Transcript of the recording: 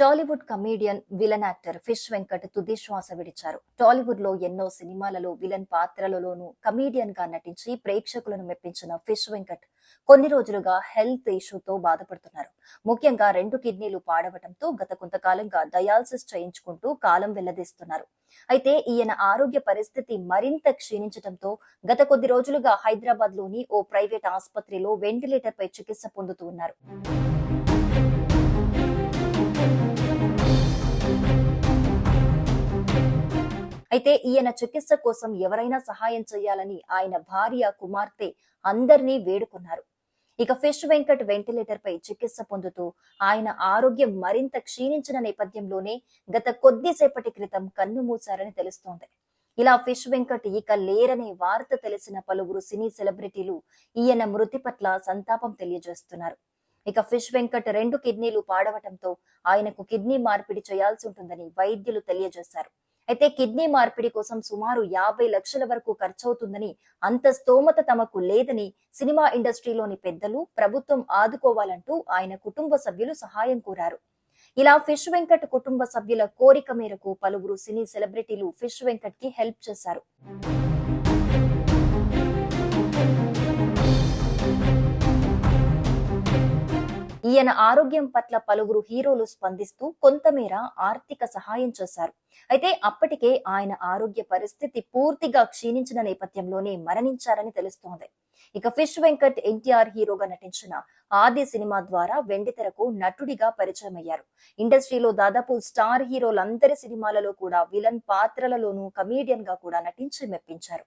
Tollywood comedian villain actor fish Venkat తుది శ్వాస విడిచారు. టాలీవుడ్లో ఎన్నో సినిమాలలో విలన్ పాత్రలలోనూ కమేడియన్గా నటించి ప్రేక్షకులను మెప్పించిన ఫిష్ వెంకట్ కొన్ని రోజులుగా హెల్త్ ఇష్యూతో బాధపడుతున్నారు. ముఖ్యంగా రెండు కిడ్నీలు పాడవటంతో గత కొంతకాలంగా డయాలసిస్ చేయించుకుంటూ కాలం వెల్లదీస్తున్నారు అయితే ఈయన ఆరోగ్య పరిస్థితి మరింత క్షీణించడంతో గత కొద్ది రోజులుగా హైదరాబాద్లోని ఓ ప్రైవేట్ ఆసుపత్రిలో వెంటిలేటర్ పై చికిత్స పొందుతూ ఉన్నారు. అయితే ఈయన చికిత్స కోసం ఎవరైనా సహాయం చేయాలని ఆయన భార్య కుమార్తె అందరినీ వేడుకున్నారు. ఇక ఫిష్ వెంకట్ వెంటిలేటర్ పై చికిత్స పొందుతూ ఆయన ఆరోగ్యం మరింత క్షీణించిన నేపథ్యంలోనే గత కొద్దిసేపటి క్రితం కన్ను మూశారని తెలుస్తోంది. ఇలా ఫిష్ వెంకట్ ఇక లేరనే వార్త తెలిసిన పలువురు సినీ సెలబ్రిటీలు ఈయన మృతి పట్ల సంతాపం తెలియజేస్తున్నారు. ఇక ఫిష్ వెంకట్ రెండు కిడ్నీలు పాడవటంతో ఆయనకు కిడ్నీ మార్పిడి చేయాల్సి ఉంటుందని వైద్యులు తెలియజేశారు. అయితే కిడ్నీ మార్పిడి కోసం సుమారు యాభై లక్షల వరకు ఖర్చవుతుందని అంత స్తోమత తమకు లేదని సినిమా ఇండస్ట్రీలోని పెద్దలు ప్రభుత్వం ఆదుకోవాలంటూ ఆయన కుటుంబ సభ్యులు సహాయం కోరారు. ఇలా ఫిష్ వెంకట్ కుటుంబ సభ్యుల కోరిక మేరకు పలువురు సినీ సెలబ్రిటీలు ఫిష్ వెంకట్కి హెల్ప్ చేశారు. ఈయన ఆరోగ్యం పట్ల పలువురు హీరోలు స్పందిస్తూ కొంతమేర ఆర్థిక సహాయం చేశారు. అయితే అప్పటికే ఆయన ఆరోగ్య పరిస్థితి పూర్తిగా క్షీణించిన నేపథ్యంలోనే మరణించారని తెలుస్తోంది. ఇక ఫిష్ వెంకట్ ఎన్టీఆర్ హీరోగా నటించిన ఆది సినిమా ద్వారా వెండితెరకు నటుడిగా పరిచయం అయ్యారు ఇండస్ట్రీలో దాదాపు స్టార్ హీరోలందరి సినిమాలలో కూడా విలన్ పాత్రలలోనూ కమీడియన్గా కూడా నటించి మెప్పించారు.